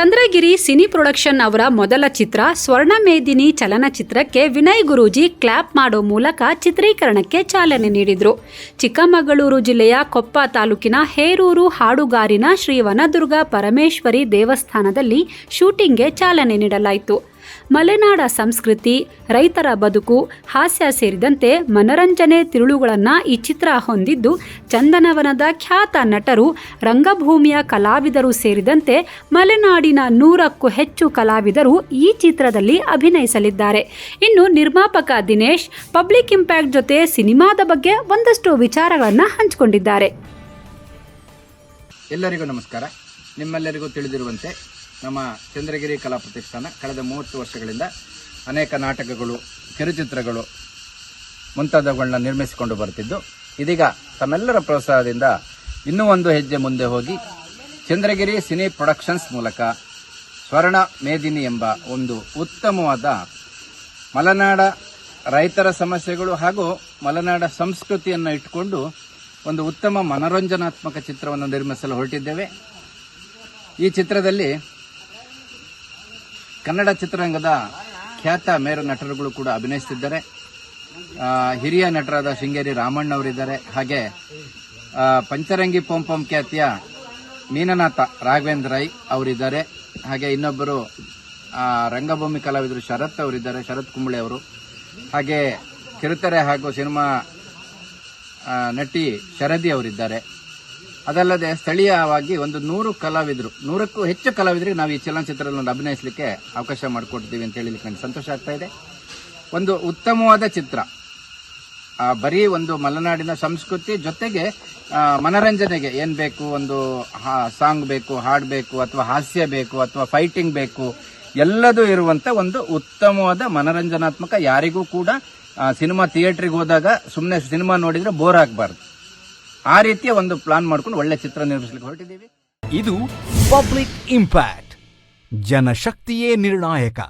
Chandragiri cine production ಅವರ ಮೊದಲ ಚಿತ್ರ ಸ್ವರ್ಣಮೇದಿನಿ ಚಲನಚಿತ್ರಕ್ಕೆ ವಿನಯ್ ಗುರೂಜಿ ಕ್ಲಾಪ್ ಮಾಡೋ ಮೂಲಕ ಚಿತ್ರೀಕರಣಕ್ಕೆ ಚಾಲನೆ ನೀಡಿದರು. ಚಿಕ್ಕಮಗಳೂರು ಜಿಲ್ಲೆಯ ಕೊಪ್ಪ ತಾಲೂಕಿನ ಹೇರೂರು ಹಾಡುಗಾರಿನ ಶ್ರೀ ವನದುರ್ಗ ಪರಮೇಶ್ವರಿ ದೇವಸ್ಥಾನದಲ್ಲಿ ಶೂಟಿಂಗ್ಗೆ ಚಾಲನೆ ನೀಡಲಾಯಿತು. ಮಲೆನಾಡ ಸಂಸ್ಕೃತಿ, ರೈತರ ಬದುಕು, ಹಾಸ್ಯ ಸೇರಿದಂತೆ ಮನರಂಜನೆ ತಿರುಳುಗಳನ್ನು ಈ ಚಿತ್ರ ಹೊಂದಿದ್ದು ಚಂದನವನದ ಖ್ಯಾತ ನಟರು, ರಂಗಭೂಮಿಯ ಕಲಾವಿದರು ಸೇರಿದಂತೆ ಮಲೆನಾಡಿನ ನೂರಕ್ಕೂ ಹೆಚ್ಚು ಕಲಾವಿದರು ಈ ಚಿತ್ರದಲ್ಲಿ ಅಭಿನಯಿಸಲಿದ್ದಾರೆ. ಇನ್ನು ನಿರ್ಮಾಪಕ ದಿನೇಶ್, ಪಬ್ಲಿಕ್ ಇಂಪ್ಯಾಕ್ಟ್ ಜೊತೆ ಸಿನಿಮಾದ ಬಗ್ಗೆ ಒಂದಷ್ಟು ವಿಚಾರಗಳನ್ನು ಹಂಚಿಕೊಂಡಿದ್ದಾರೆ. ಎಲ್ಲರಿಗೂ ನಮಸ್ಕಾರ. ನಿಮ್ಮೆಲ್ಲರಿಗೂ ತಿಳಿದಿರುವಂತೆ ನಮ್ಮ ಚಂದ್ರಗಿರಿ ಕಲಾ ಪ್ರತಿಷ್ಠಾನ ಕಳೆದ ಮೂವತ್ತು ವರ್ಷಗಳಿಂದ ಅನೇಕ ನಾಟಕಗಳು, ಕಿರುಚಿತ್ರಗಳು ಮುಂತಾದವುಗಳನ್ನ ನಿರ್ಮಿಸಿಕೊಂಡು ಬರ್ತಿದ್ದು. ಇದೀಗ ತಮ್ಮೆಲ್ಲರ ಪ್ರೋತ್ಸಾಹದಿಂದ ಇನ್ನೂ ಒಂದು ಹೆಜ್ಜೆ ಮುಂದೆ ಹೋಗಿ ಚಂದ್ರಗಿರಿ ಸಿನಿ ಪ್ರೊಡಕ್ಷನ್ಸ್ ಮೂಲಕ ಸ್ವರ್ಣ ಮೇದಿನಿ ಎಂಬ ಒಂದು ಉತ್ತಮವಾದ ಮಲೆನಾಡ ರೈತರ ಸಮಸ್ಯೆಗಳು ಹಾಗೂ ಮಲೆನಾಡ ಸಂಸ್ಕೃತಿಯನ್ನು ಇಟ್ಟುಕೊಂಡು ಒಂದು ಉತ್ತಮ ಮನೋರಂಜನಾತ್ಮಕ ಚಿತ್ರವನ್ನು ನಿರ್ಮಿಸಲು ಹೊರಟಿದ್ದೇವೆ. ಈ ಚಿತ್ರದಲ್ಲಿ ಕನ್ನಡ ಚಿತ್ರರಂಗದ ಖ್ಯಾತ ಮೇರು ನಟರುಗಳು ಕೂಡ ಅಭಿನಯಿಸುತ್ತಿದ್ದಾರೆ. ಹಿರಿಯ ನಟರಾದ ಶೃಂಗೇರಿ ರಾಮಣ್ಣ ಅವರಿದ್ದಾರೆ ಹಾಗೆ ಪಂಚರಂಗಿ ಪೋಂ ಖ್ಯಾತಿಯ ಮೀನನಾಥ ರಾಘವೇಂದ್ರ ರೈ ಅವರಿದ್ದಾರೆ. ಹಾಗೆ ಇನ್ನೊಬ್ಬರು ರಂಗಭೂಮಿ ಕಲಾವಿದರು ಶರತ್ ಅವರಿದ್ದಾರೆ, ಶರತ್ ಕುಂಬಳೆ ಅವರು. ಹಾಗೆ, ಕಿರುತೆರೆ ಹಾಗೂ ಸಿನಿಮಾ ನಟಿ ಶರದಿ ಅವರಿದ್ದಾರೆ. ಅದಲ್ಲದೆ ಸ್ಥಳೀಯವಾಗಿ ಒಂದು ನೂರು ಕಲಾವಿದರು. ನೂರಕ್ಕೂ ಹೆಚ್ಚು ಕಲಾವಿದರಿಗೆ ನಾವು ಈ ಚಲನಚಿತ್ರದಲ್ಲಿ ಒಂದು ಅಭಿನಯಿಸಲಿಕ್ಕೆ ಅವಕಾಶ ಮಾಡಿಕೊಡ್ತೀವಿ ಅಂತ ಹೇಳಿ ನನಗೆ ಸಂತೋಷ ಆಗ್ತಾ ಇದೆ. ಒಂದು ಉತ್ತಮವಾದ ಚಿತ್ರ. ಬರೀ ಒಂದು ಮಲೆನಾಡಿನ ಸಂಸ್ಕೃತಿ ಜೊತೆಗೆ ಮನರಂಜನೆಗೆ ಏನ್ ಬೇಕು? ಒಂದು ಸಾಂಗ್ ಬೇಕು, ಹಾಡು ಬೇಕು, ಅಥವಾ ಹಾಸ್ಯ ಬೇಕು, ಅಥವಾ ಫೈಟಿಂಗ್ ಬೇಕು, ಎಲ್ಲದೂ ಇರುವಂತ ಒಂದು ಉತ್ತಮವಾದ ಮನರಂಜನಾತ್ಮಕ ಯಾರಿಗೂ ಕೂಡ ಸಿನಿಮಾ ಥಿಯೇಟ್ರಿಗೆ ಹೋದಾಗ ಸುಮ್ಮನೆ ಸಿನಿಮಾ ನೋಡಿದ್ರೆ ಬೋರ್ ಆಗಬಾರ್ದು. ಆ ರೀತಿಯ ಒಂದು ಪ್ಲಾನ್ ಮಾಡ್ಕೊಂಡು ಒಳ್ಳೆ ಚಿತ್ರ ನಿರ್ಮಿಸಲಿಕ್ಕೆ ಹೊರಟಿದ್ದೀವಿ. ಇದು ಪಬ್ಲಿಕ್ ಇಂಪ್ಯಾಕ್ಟ್ ಜನಶಕ್ತಿಯೇ ನಿರ್ಣಾಯಕ.